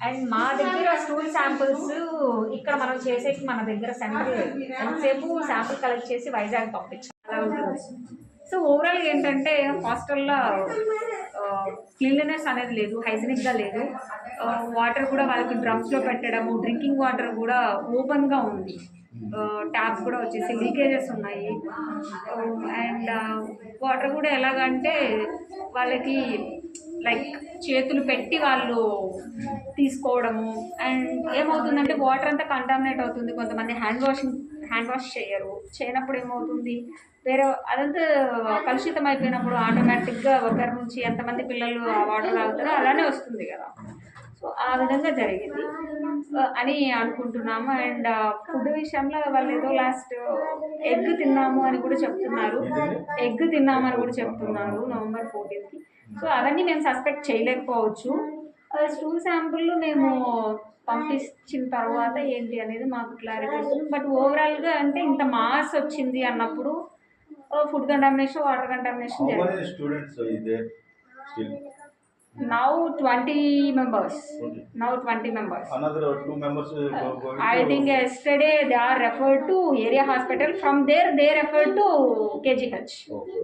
And మా దగ్గర stool samples ఇక్కడ మనం చేసేకి మన దగ్గర సెంటర్ ఎంతసేపు శాంపుల్ కలెక్ట్ చేసి వైజాగ్ పంపించాలి అలా ఉంటుంది. సో ఓవరాల్ ఏంటంటే హాస్టల్లో క్లీన్లీనెస్ అనేది లేదు హైజీనిక్గా లేదు. వాటర్ కూడా వాళ్ళకి డ్రమ్స్లో పెట్టడము డ్రింకింగ్ వాటర్ కూడా ఓపెన్గా ఉంది. Hmm. ట్యాప్స్ కూడా వచ్చేసి లీకేజెస్ ఉన్నాయి. అండ్ వాటర్ uh, కూడా ఎలాగంటే వాళ్ళకి లైక్ చేతులు పెట్టి వాళ్ళు తీసుకోవడము. అండ్ ఏమవుతుందంటే వాటర్ అంతా కంటామినేట్ అవుతుంది. కొంతమంది హ్యాండ్ వాషింగ్ హ్యాండ్ వాష్ చేయరు. చేయనప్పుడు ఏమవుతుంది? వేరే అదంతా కలుషితం అయిపోయినప్పుడు ఆటోమేటిక్గా ఒకరి నుంచి ఎంతమంది పిల్లలు ఆ వాటర్ తాగుతారో అలానే వస్తుంది కదా. సో ఆ విధంగా జరిగింది. అని అనుకుంటున్నాము. అండ్ ఫుడ్ విషయంలో వాళ్ళు ఏదో లాస్ట్ ఎగ్ తిన్నాము అని కూడా చెప్తున్నారు. ఎగ్ తిన్నాము అని కూడా చెప్తున్నారు నవంబర్ ఫోర్టీన్త్కి. సో అవన్నీ మేము సస్పెక్ట్ చేయలేకపోవచ్చు. స్టూల్ శాంపుల్ మేము పంపించిన తర్వాత ఏంటి అనేది మాకు క్లారిటీ వస్తుంది. బట్ ఓవరాల్గా అంటే ఇంత మాస్ వచ్చింది అన్నప్పుడు ఫుడ్ కంటామినేషన్ వాటర్ కంటామినేషన్ జరిగింది now twenty members Twenty. Now twenty members Another two members going I think yesterday they are referred to area hospital. From there, they referred to KGH. Okay.